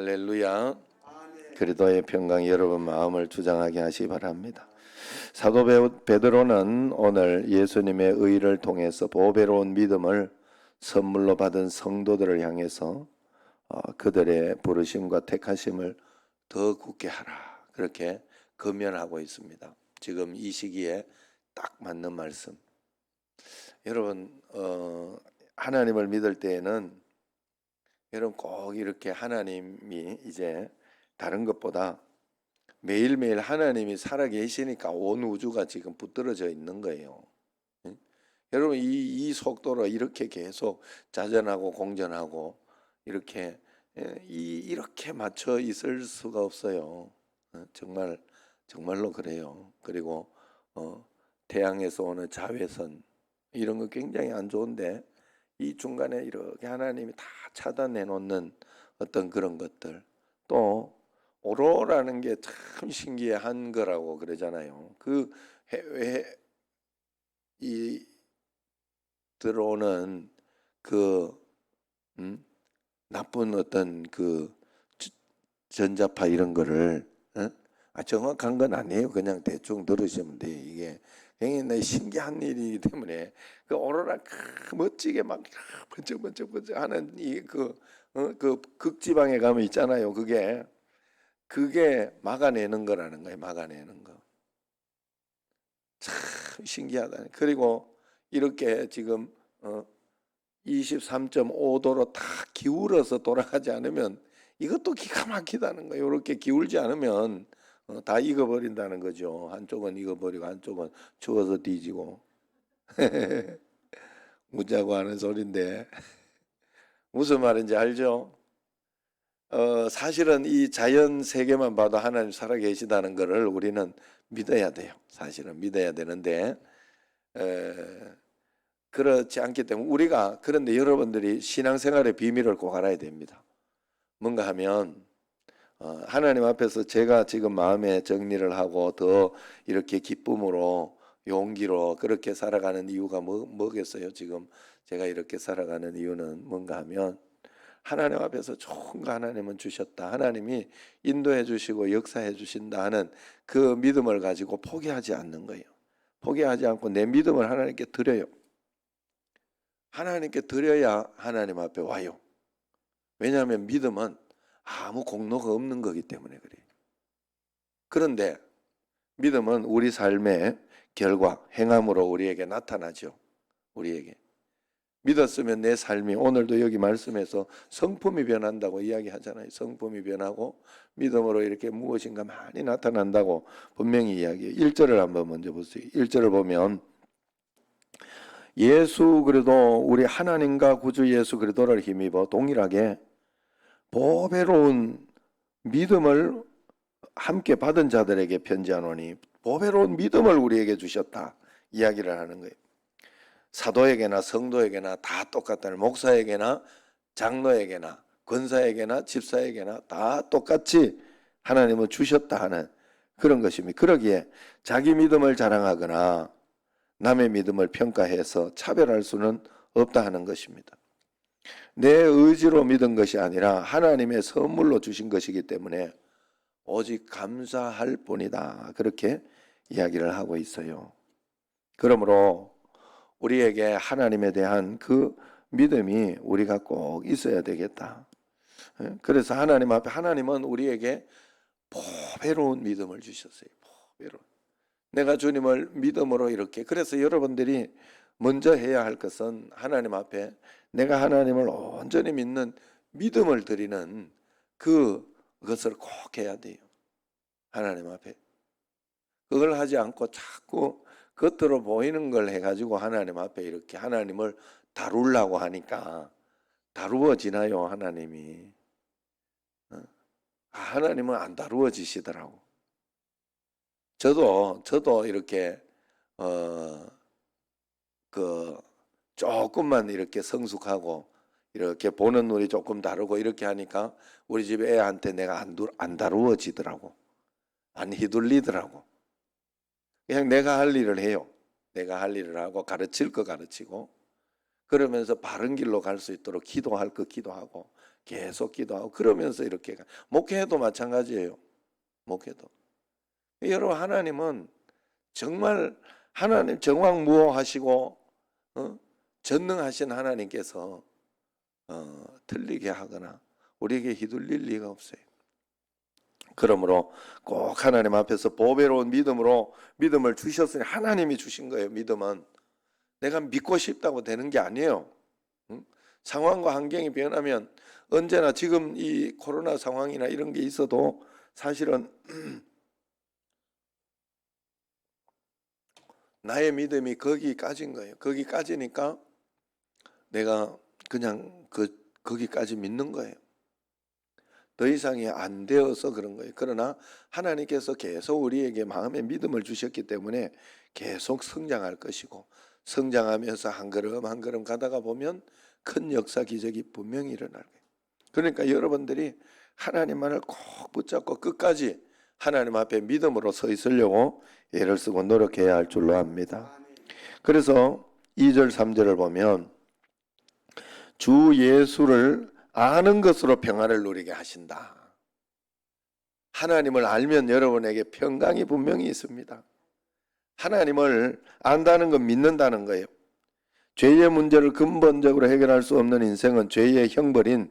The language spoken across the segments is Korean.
할렐루야. 그리도의 평강 여러분 마음을 주장하게 하시 바랍니다. 사도 베- 베드로는 오늘 예수님의 의를 통해서 보배로운 믿음을 선물로 받은 성도들을 향해서 어, 그들의 부르심과 택하심을 더 굳게 하라 그렇게 금연하고 있습니다. 지금 이 시기에 딱 맞는 말씀. 여러분 어, 하나님을 믿을 때에는 여러분 꼭 이렇게 하나님이 이제 다른 것보다 매일매일 하나님이 살아 계시니까 온 우주가 지금 붙들어져 있는 거예요. 응? 여러분 이, 이 속도로 이렇게 계속 자전하고 공전하고 이렇게 예, 이, 이렇게 맞춰 있을 수가 없어요. 어, 정말 정말로 그래요. 그리고 어, 태양에서 오는 자외선 이런 거 굉장히 안 좋은데 이 중간에 이렇게 하나님이 다 차단해 놓는 어떤 그런 것들 또 오로라는 게 참 신기한 거라고 그러잖아요. 그 해외 이 들어오는 그 음? 나쁜 어떤 그 주- 전자파 이런 거를 어? 아, 정확한 건 아니에요. 그냥 대충 들으시면 돼. 이게 굉장히 신기한 일이기 때문에 그 오로라 크- 멋지게 막 번쩍 번쩍 번쩍 하는 이그 어, 그 극지방에 가면 있잖아요. 그게 그게 막아내는 거라는 거예요. 막아내는 거. 참 신기하다. 그리고 이렇게 지금 어 23.5도로 다 기울어서 돌아가지 않으면 이것도 기가 막히다는 거예요. 이렇게 기울지 않으면 어, 다 익어버린다는 거죠. 한쪽은 익어버리고 한쪽은 추워서 뒤지고 웃자고 하는 소리인데 무슨 말인지 알죠? 어, 사실은 이 자연 세계만 봐도 하나님 살아 계시다는 것을 우리는 믿어야 돼요. 사실은 믿어야 되는데 에, 그렇지 않기 때문에 우리가 그런데 여러분들이 신앙생활의 비밀을 꼭 알아야 됩니다. 뭔가 하면 어, 하나님 앞에서 제가 지금 마음에 정리를 하고 더 이렇게 기쁨으로 용기로 그렇게 살아가는 이유가 뭐, 뭐겠어요? 지금 제가 이렇게 살아가는 이유는 뭔가 하면 하나님 앞에서 좋은 거 하나님은 주셨다. 하나님이 인도해 주시고 역사해 주신다 하는 그 믿음을 가지고 포기하지 않는 거예요. 포기하지 않고 내 믿음을 하나님께 드려요. 하나님께 드려야 하나님 앞에 와요. 왜냐하면 믿음은 아무 공로가 없는 거기 때문에 그래요. 그런데 믿음은 우리 삶의 결과, 행함으로 우리에게 나타나죠. 우리에게. 믿었으면 내 삶이 오늘도 여기 말씀에서 성품이 변한다고 이야기하잖아요. 성품이 변하고 믿음으로 이렇게 무엇인가 많이 나타난다고 분명히 이야기해요. 1절을 한번 먼저 보세요. 1절을 보면 예수 그래도 우리 하나님과 구주 예수 그리스도를 힘입어 동일하게 보배로운 믿음을 함께 받은 자들에게 편지하노니 보배로운 믿음을 우리에게 주셨다 이야기를 하는 거예요. 사도에게나 성도에게나 다 똑같다는 목사에게나 장로에게나 권사에게나 집사에게나 다 똑같이 하나님은 주셨다 하는 그런 것입니다. 그러기에 자기 믿음을 자랑하거나 남의 믿음을 평가해서 차별할 수는 없다 하는 것입니다. 내 의지로 믿은 것이 아니라 하나님의 선물로 주신 것이기 때문에 오직 감사할 뿐이다. 그렇게 이야기를 하고 있어요. 그러므로 우리에게 하나님에 대한 그 믿음이 우리가 꼭 있어야 되겠다. 예? 그래서 하나님 앞에 하나님은 우리에게 보배로운 믿음을 주셨어요. 보배로운. 내가 주님을 믿음으로 이렇게 그래서 여러분들이 먼저 해야 할 것은 하나님 앞에 내가 하나님을 온전히 믿는 믿음을 드리는 그 것을 꼭 해야 돼요. 하나님 앞에. 그걸 하지 않고 자꾸 겉으로 보이는 걸 해가지고 하나님 앞에 이렇게 하나님을 다루려고 하니까 다루어지나요, 하나님이? 어? 아, 하나님은 안 다루어지시더라고. 저도 저도 이렇게 어 그 조금만 이렇게 성숙하고 이렇게 보는 눈이 조금 다르고 이렇게 하니까 우리 집 애한테 내가 안, 두, 안 다루어지더라고. 안 휘둘리더라고. 그냥 내가 할 일을 해요. 내가 할 일을 하고 가르칠 거 가르치고 그러면서 바른 길로 갈 수 있도록 기도할 거 기도하고 계속 기도하고 그러면서 이렇게 가. 목회도 마찬가지예요. 목회도. 여러분 하나님은 정말 하나님 정황 무호하시고 어? 전능하신 하나님께서 어, 틀리게 하거나 우리에게 휘둘릴 리가 없어요. 그러므로 꼭 하나님 앞에서 보배로운 믿음으로 믿음을 주셨으니 하나님이 주신 거예요. 믿음은 내가 믿고 싶다고 되는 게 아니에요. 응? 상황과 환경이 변하면 언제나 지금 이 코로나 상황이나 이런 게 있어도 사실은 나의 믿음이 거기까지인 거예요. 거기까지니까 내가 그냥 그 거기까지 믿는 거예요. 더 이상이 안 되어서 그런 거예요. 그러나 하나님께서 계속 우리에게 마음의 믿음을 주셨기 때문에 계속 성장할 것이고 성장하면서 한 걸음 한 걸음 가다가 보면 큰 역사 기적이 분명히 일어날 거예요. 그러니까 여러분들이 하나님만을 꼭 붙잡고 끝까지 하나님 앞에 믿음으로 서 있으려고 애를 쓰고 노력해야 할 줄로 압니다. 그래서 2절 3절을 보면 주 예수를 아는 것으로 평안을 누리게 하신다. 하나님을 알면 여러분에게 평강이 분명히 있습니다. 하나님을 안다는 건 믿는다는 거예요. 죄의 문제를 근본적으로 해결할 수 없는 인생은 죄의 형벌인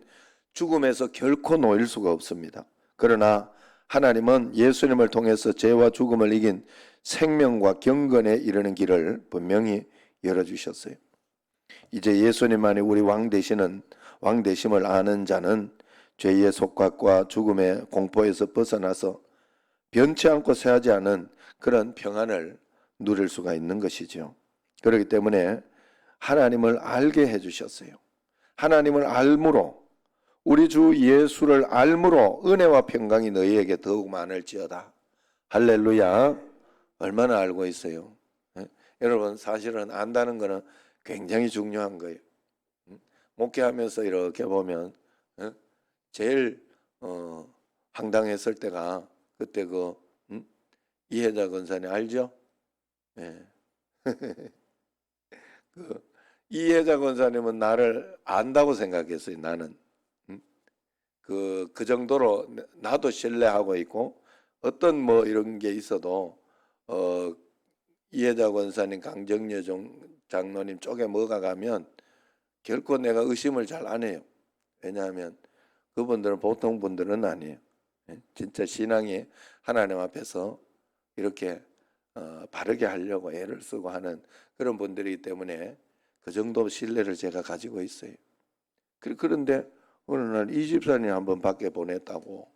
죽음에서 결코 놓일 수가 없습니다. 그러나 하나님은 예수님을 통해서 죄와 죽음을 이긴 생명과 경건에 이르는 길을 분명히 열어주셨어요. 이제 예수님만이 우리 왕 되시는 왕 되심을 아는 자는 죄의 속박과 죽음의 공포에서 벗어나서 변치 않고 새하지 않은 그런 평안을 누릴 수가 있는 것이죠. 그렇기 때문에 하나님을 알게 해주셨어요. 하나님을 알므로 우리 주 예수를 알므로 은혜와 평강이 너희에게 더욱 많을지어다. 할렐루야. 얼마나 알고 있어요. 예? 여러분 사실은 안다는 것은 굉장히 중요한 거예요. 음? 목회하면서 이렇게 보면 예? 제일 어, 황당했을 때가 그때 그 음? 이혜자 권사님 알죠? 예. 그 이혜자 권사님은 나를 안다고 생각했어요. 나는 그, 그 정도로 나도 신뢰하고 있고 어떤 뭐 이런 게 있어도 어, 이혜자 권사님, 강정여 장로님 쪽에 뭐가 가면 결코 내가 의심을 잘 안 해요. 왜냐하면 그분들은 보통 분들은 아니에요. 예? 진짜 신앙이 하나님 앞에서 이렇게 어, 바르게 하려고 애를 쓰고 하는 그런 분들이기 때문에 그 정도 신뢰를 제가 가지고 있어요. 그- 그런데 어느 날 이 집사님 한번 밖에 보냈다고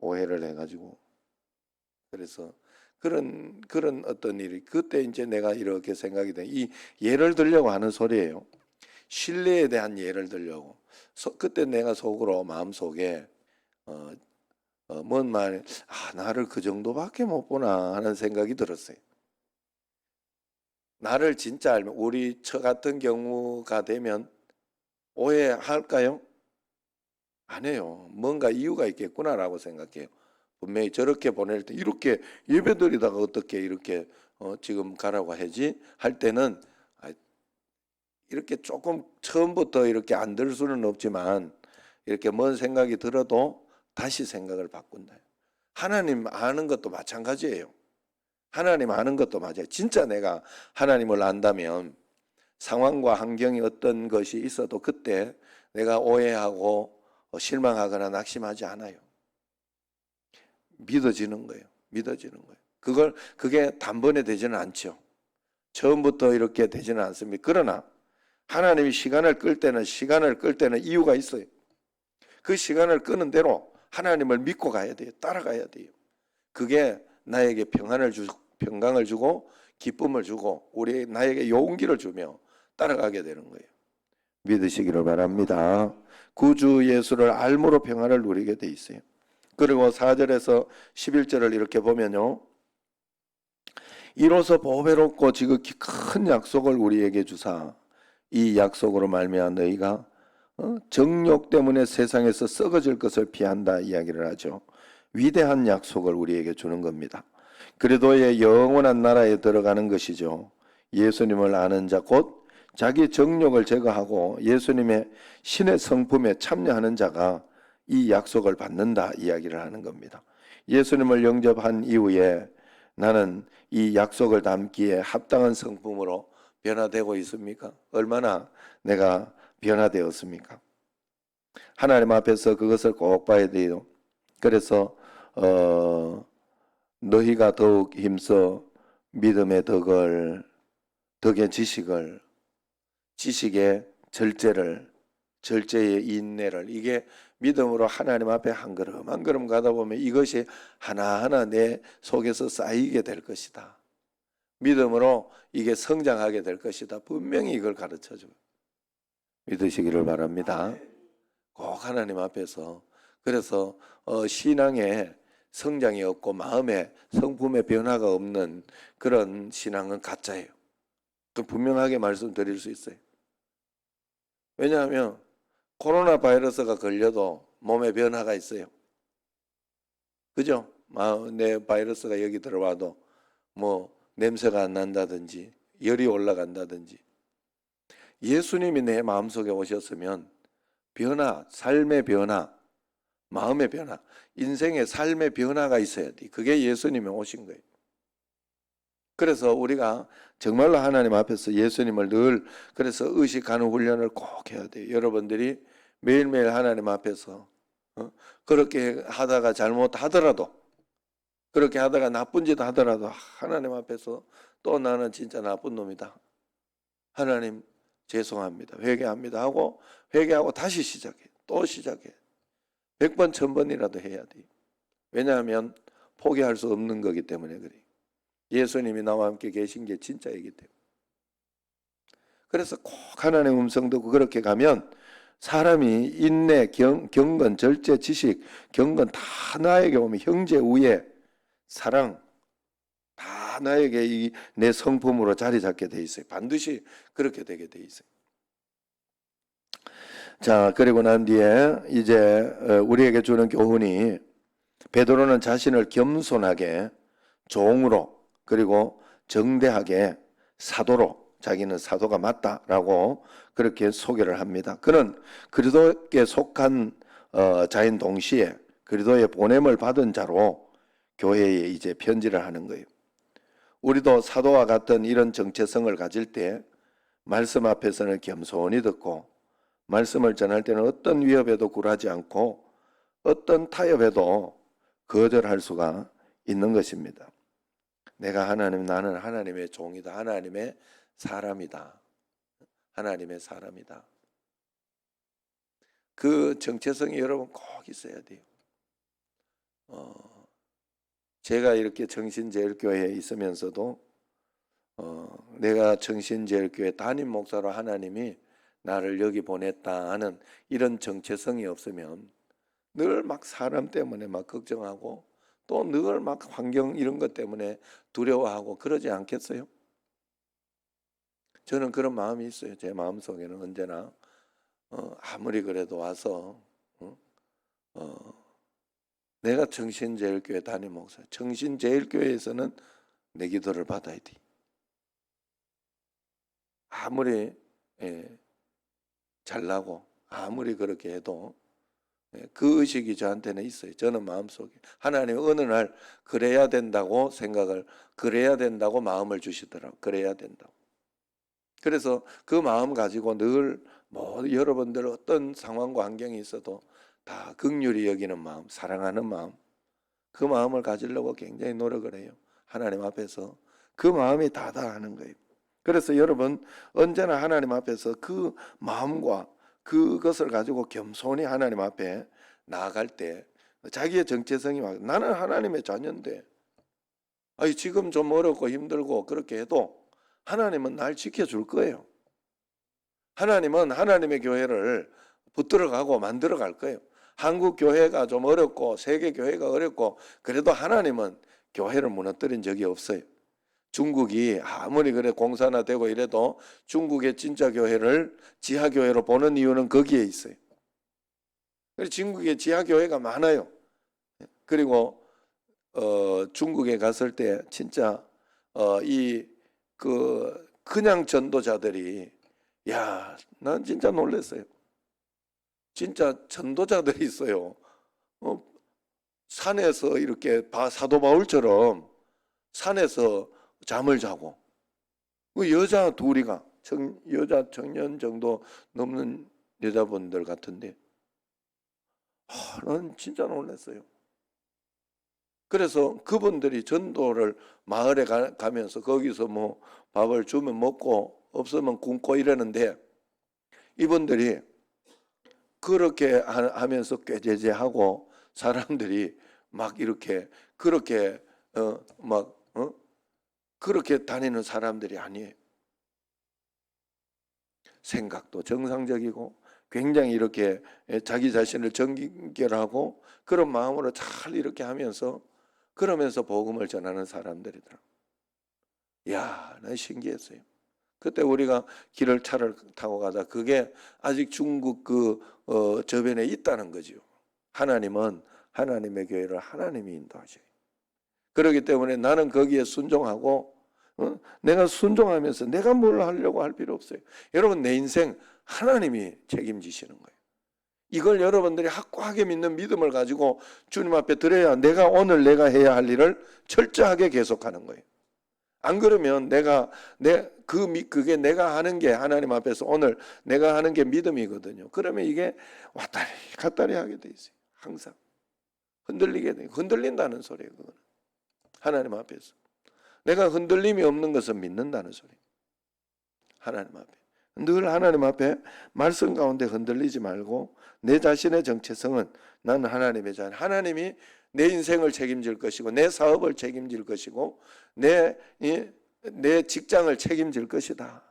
오해를 해가지고 그래서 그런 그런 어떤 일이 그때 이제 내가 이렇게 생각이 돼. 이 예를 들려고 하는 소리예요. 신뢰에 대한 예를 들려고. 소- 그때 내가 속으로 마음 속에 어, 어, 뭔 말, 아 나를 그 정도밖에 못 보나 하는 생각이 들었어요. 나를 진짜 알면 우리 저 같은 경우가 되면 오해할까요? 안 해요. 뭔가 이유가 있겠구나라고 생각해요. 분명히 저렇게 보낼 때 이렇게 예배드리다가 어떻게 이렇게 어, 지금 가라고 하지 할 때는 아, 이렇게 조금 처음부터 이렇게 안 들 수는 없지만 이렇게 먼 생각이 들어도 다시 생각을 바꾼다. 하나님 아는 것도 마찬가지예요. 하나님 아는 것도 맞아요. 진짜 내가 하나님을 안다면 상황과 환경이 어떤 것이 있어도 그때 내가 오해하고 어, 실망하거나 낙심하지 않아요. 믿어지는 거예요. 믿어지는 거예요. 그걸 그게 단번에 되지는 않죠. 처음부터 이렇게 되지는 않습니다. 그러나 하나님이 시간을 끌 때는 시간을 끌 때는 이유가 있어요. 그 시간을 끄는 대로 하나님을 믿고 가야 돼요. 따라가야 돼요. 그게 나에게 평안을 주 평강을 주고 기쁨을 주고 우리 나에게 용기를 주며 따라가게 되는 거예요. 믿으시기를 바랍니다. 구주 예수를 알므로 평안을 누리게 돼 있어요. 그리고 4절에서 11절을 이렇게 보면요. 이로써 보배롭고 지극히 큰 약속을 우리에게 주사 이 약속으로 말미암아 너희가 어? 정욕 때문에 세상에서 썩어질 것을 피한다 이야기를 하죠. 위대한 약속을 우리에게 주는 겁니다. 그리도의 영원한 나라에 들어가는 것이죠. 예수님을 아는 자 곧 자기 정욕을 제거하고 예수님의 신의 성품에 참여하는 자가 이 약속을 받는다 이야기를 하는 겁니다. 예수님을 영접한 이후에 나는 이 약속을 담기에 합당한 성품으로 변화되고 있습니까? 얼마나 내가 변화되었습니까? 하나님 앞에서 그것을 꼭 봐야 돼요. 그래서 어, 너희가 더욱 힘써 믿음의 덕을 덕의 지식을 지식의 절제를 절제의 인내를 이게 믿음으로 하나님 앞에 한 걸음 한 걸음 가다 보면 이것이 하나하나 내 속에서 쌓이게 될 것이다. 믿음으로 이게 성장하게 될 것이다. 분명히 이걸 가르쳐 줘요. 믿으시기를 바랍니다. 꼭 하나님 앞에서 그래서 어, 신앙에 성장이 없고 마음에 성품의 변화가 없는 그런 신앙은 가짜예요. 그 분명하게 말씀드릴 수 있어요. 왜냐하면 코로나 바이러스가 걸려도 몸에 변화가 있어요. 그죠? 마- 내 바이러스가 여기 들어와도 뭐 냄새가 안 난다든지 열이 올라간다든지 예수님이 내 마음속에 오셨으면 변화, 삶의 변화, 마음의 변화, 인생의 삶의 변화가 있어야 돼. 그게 예수님이 오신 거예요. 그래서 우리가 정말로 하나님 앞에서 예수님을 늘 그래서 의식하는 훈련을 꼭 해야 돼요. 여러분들이 매일매일 하나님 앞에서 어? 그렇게 하다가 잘못하더라도 그렇게 하다가 나쁜 짓 하더라도 하나님 앞에서 또 나는 진짜 나쁜 놈이다. 하나님 죄송합니다. 회개합니다 하고 회개하고 다시 시작해. 또 시작해. 백 번, 천 번이라도 해야 돼. 왜냐하면 포기할 수 없는 거기 때문에 그래. 예수님이 나와 함께 계신 게 진짜이기 때문에. 그래서 꼭 하나님의 음성 듣고 그렇게 가면 사람이 인내, 경, 경건, 절제, 지식, 경건 다 나에게 오면 형제, 우애, 사랑 다 나에게 이 내 성품으로 자리 잡게 돼 있어요. 반드시 그렇게 되게 돼 있어요. 자, 그리고 난 뒤에 이제 어, 우리에게 주는 교훈이 베드로는 자신을 겸손하게 종으로 그리고 정대하게 사도로 자기는 사도가 맞다라고 그렇게 소개를 합니다. 그는 그리도께 속한 어, 자인 동시에 그리도의 보냄을 받은 자로 교회에 이제 편지를 하는 거예요. 우리도 사도와 같은 이런 정체성을 가질 때 말씀 앞에서는 겸손히 듣고 말씀을 전할 때는 어떤 위협에도 굴하지 않고 어떤 타협에도 거절할 수가 있는 것입니다. 내가 하나님 나는 하나님의 종이다. 하나님의 사람이다. 하나님의 사람이다. 그 정체성이 여러분 꼭 있어야 돼요. 어, 제가 이렇게 정신제일교회에 있으면서도 어, 내가 정신제일교회 담임 목사로 하나님이 나를 여기 보냈다 하는 이런 정체성이 없으면 늘 막 사람 때문에 막 걱정하고 또 늘 막 환경 이런 것 때문에 두려워하고 그러지 않겠어요? 저는 그런 마음이 있어요. 제 마음 속에는 언제나 어, 아무리 그래도 와서 어, 어, 내가 정신제일교회 담임 목사, 정신제일교회에서는 내 기도를 받아야 돼. 아무리 예, 잘나고 아무리 그렇게 해도 예, 그 의식이 저한테는 있어요. 저는 마음속에 하나님 어느 날 그래야 된다고 생각을 그래야 된다고 마음을 주시더라고. 그래야 된다고. 그래서 그 마음 가지고 늘 뭐 여러분들 어떤 상황과 환경이 있어도 다 극률이 여기는 마음, 사랑하는 마음, 그 마음을 가지려고 굉장히 노력을 해요. 하나님 앞에서 그 마음이 다다 하는 거예요. 그래서 여러분 언제나 하나님 앞에서 그 마음과 그것을 가지고 겸손히 하나님 앞에 나아갈 때 자기의 정체성이 막 나는 하나님의 자녀인데 아니 지금 좀 어렵고 힘들고 그렇게 해도 하나님은 날 지켜줄 거예요. 하나님은 하나님의 교회를 붙들어가고 만들어갈 거예요. 한국 교회가 좀 어렵고 세계 교회가 어렵고 그래도 하나님은 교회를 무너뜨린 적이 없어요. 중국이 아무리 그래 공사나 되고 이래도 중국의 진짜 교회를 지하 교회로 보는 이유는 거기에 있어요. 그래서 중국에 지하 교회가 많아요. 그리고 어, 중국에 갔을 때 진짜 어, 이그 그냥 전도자들이 야, 난 진짜 놀랐어요. 진짜 전도자들이 있어요. 어, 산에서 이렇게 바- 사도 바울처럼 산에서 잠을 자고 그 여자 둘이가 청, 여자 청년 정도 넘는 여자분들 같은데 아, 난 진짜 놀랐어요. 그래서 그분들이 전도를 마을에 가, 가면서 거기서 뭐 밥을 주면 먹고 없으면 굶고 이러는데 이분들이 그렇게 하- 하면서 꾀제제하고 사람들이 막 이렇게 그렇게 어 막 어? 그렇게 다니는 사람들이 아니에요. 생각도 정상적이고 굉장히 이렇게 자기 자신을 정결하고 그런 마음으로 잘 이렇게 하면서 그러면서 복음을 전하는 사람들이더라. 야, 나 신기했어요. 그때 우리가 길을 차를 타고 가다 그게 아직 중국 그 어, 저변에 있다는 거죠. 하나님은 하나님의 교회를 하나님이 인도하셔요. 그렇기 때문에 나는 거기에 순종하고 어? 내가 순종하면서 내가 뭘 하려고 할 필요 없어요. 여러분 내 인생 하나님이 책임지시는 거예요. 이걸 여러분들이 확고하게 믿는 믿음을 가지고 주님 앞에 드려야 내가 오늘 내가 해야 할 일을 철저하게 계속하는 거예요. 안 그러면 내가 내 그 그게 내가 하는 게 하나님 앞에서 오늘 내가 하는 게 믿음이거든요. 그러면 이게 왔다리 갔다리 하게 돼 있어요. 항상 흔들리게 돼. 흔들린다는 소리예요. 그거는 하나님 앞에서 내가 흔들림이 없는 것은 믿는다는 소리. 하나님 앞에 늘 하나님 앞에 말씀 가운데 흔들리지 말고 내 자신의 정체성은 나는 하나님의 자녀. 하나님이 내 인생을 책임질 것이고 내 사업을 책임질 것이고 내, 이, 내 직장을 책임질 것이다.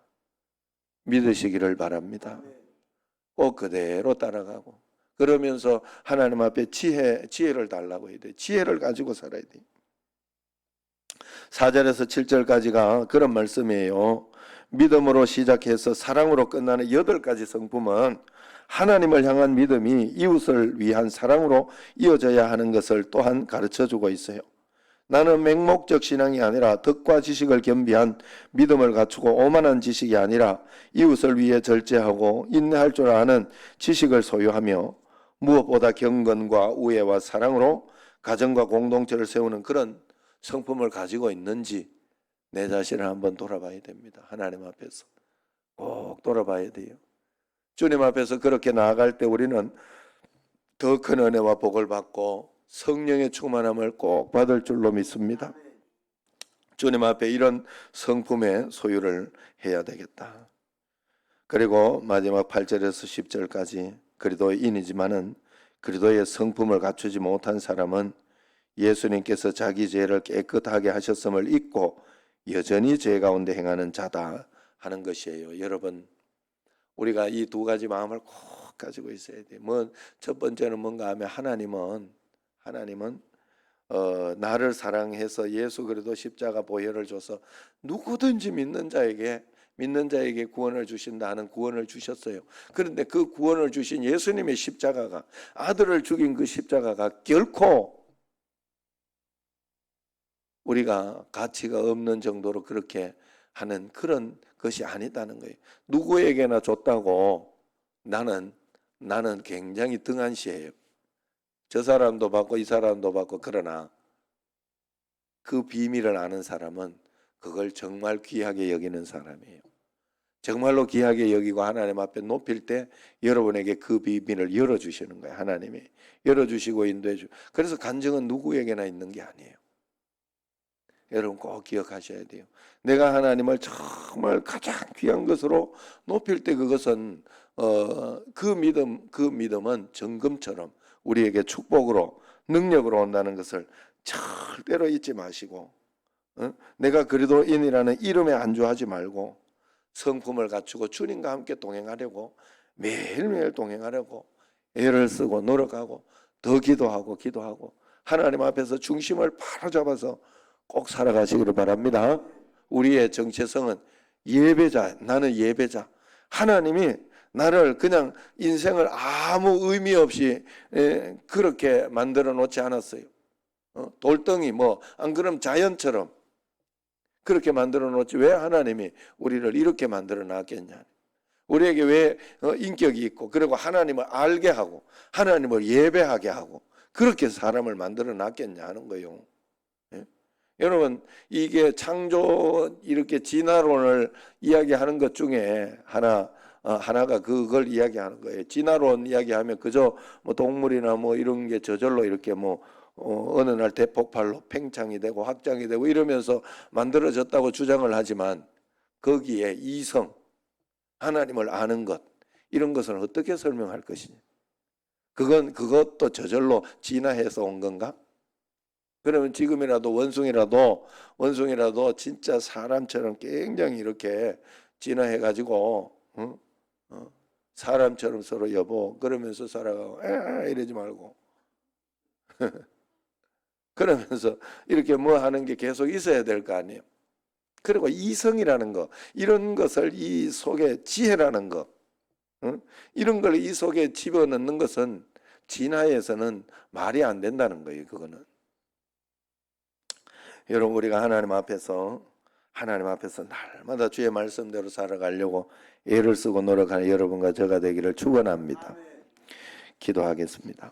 믿으시기를 바랍니다. 꼭 그대로 따라가고 그러면서 하나님 앞에 지혜, 지혜를 달라고 해야 돼. 지혜를 가지고 살아야 돼. 4절에서 7절까지가 그런 말씀이에요. 믿음으로 시작해서 사랑으로 끝나는 여덟 가지 성품은 하나님을 향한 믿음이 이웃을 위한 사랑으로 이어져야 하는 것을 또한 가르쳐 주고 있어요. 나는 맹목적 신앙이 아니라 덕과 지식을 겸비한 믿음을 갖추고 오만한 지식이 아니라 이웃을 위해 절제하고 인내할 줄 아는 지식을 소유하며 무엇보다 경건과 우애와 사랑으로 가정과 공동체를 세우는 그런 성품을 가지고 있는지 내 자신을 한번 돌아봐야 됩니다. 하나님 앞에서 꼭 돌아봐야 돼요. 주님 앞에서 그렇게 나아갈 때 우리는 더 큰 은혜와 복을 받고 성령의 충만함을 꼭 받을 줄로 믿습니다. 주님 앞에 이런 성품의 소유를 해야 되겠다. 그리고 마지막 8절에서 10절까지 그리도인이지만은 그리도의 성품을 갖추지 못한 사람은 예수님께서 자기 죄를 깨끗하게 하셨음을 잊고 여전히 죄 가운데 행하는 자다 하는 것이에요. 여러분, 우리가 이 두 가지 마음을 꼭 가지고 있어야 돼. 뭐첫 번째는 뭔가 하면 하나님은 하나님은 어, 나를 사랑해서 예수 그리도 십자가 보혈을 줘서 누구든지 믿는 자에게 믿는 자에게 구원을 주신다는 구원을 주셨어요. 그런데 그 구원을 주신 예수님의 십자가가 아들을 죽인 그 십자가가 결코 우리가 가치가 없는 정도로 그렇게 하는 그런 것이 아니다는 거예요. 누구에게나 줬다고 나는 나는 굉장히 등한시해요. 저 사람도 받고 이 사람도 받고 그러나 그 비밀을 아는 사람은 그걸 정말 귀하게 여기는 사람이에요. 정말로 귀하게 여기고 하나님 앞에 높일 때 여러분에게 그 비밀을 열어주시는 거예요. 하나님이 열어주시고 인도해 주. 그래서 간증은 누구에게나 있는 게 아니에요. 여러분 꼭 기억하셔야 돼요. 내가 하나님을 정말 가장 귀한 것으로 높일 때 그것은 어, 그 믿음 그 믿음은 정금처럼 우리에게 축복으로 능력으로 온다는 것을 절대로 잊지 마시고 어? 내가 그리도인이라는 이름에 안주하지 말고 성품을 갖추고 주님과 함께 동행하려고 매일매일 동행하려고 애를 쓰고 노력하고 더 기도하고 기도하고 하나님 앞에서 중심을 바로 잡아서 꼭 살아가시기를 바랍니다. 우리의 정체성은 예배자, 나는 예배자. 하나님이 나를 그냥 인생을 아무 의미 없이 에, 그렇게 만들어 놓지 않았어요. 어? 돌덩이 뭐 안 그럼 자연처럼 그렇게 만들어 놓지 왜 하나님이 우리를 이렇게 만들어 놨겠냐? 우리에게 왜 어, 인격이 있고 그리고 하나님을 알게 하고 하나님을 예배하게 하고 그렇게 사람을 만들어 놨겠냐 하는 거예요. 예? 여러분 이게 창조 이렇게 진화론을 이야기하는 것 중에 하나 어, 하나가 그걸 이야기하는 거예요. 진화론 이야기하면 그저 뭐 동물이나 뭐 이런 게 저절로 이렇게 뭐 어, 어느 날 대폭발로 팽창이 되고 확장이 되고 이러면서 만들어졌다고 주장을 하지만 거기에 이성, 하나님을 아는 것 이런 것을 어떻게 설명할 것이냐? 그건 그것도 저절로 진화해서 온 건가? 그러면 지금이라도 원숭이라도 원숭이라도 진짜 사람처럼 굉장히 이렇게 진화해 가지고 어? 어, 사람처럼 서로 여보 그러면서 살아가고 에 이러지 말고 그러면서 이렇게 뭐 하는 게 계속 있어야 될 거 아니에요. 그리고 이성이라는 거 이런 것을 이 속에 지혜라는 거 응? 이런 걸 이 속에 집어넣는 것은 진화에서는 말이 안 된다는 거예요. 그거는 여러분 우리가 하나님 앞에서 하나님 앞에서 날마다 주의 말씀대로 살아가려고 애를 쓰고 노력하는 여러분과 저가 되기를 축원합니다. 기도하겠습니다.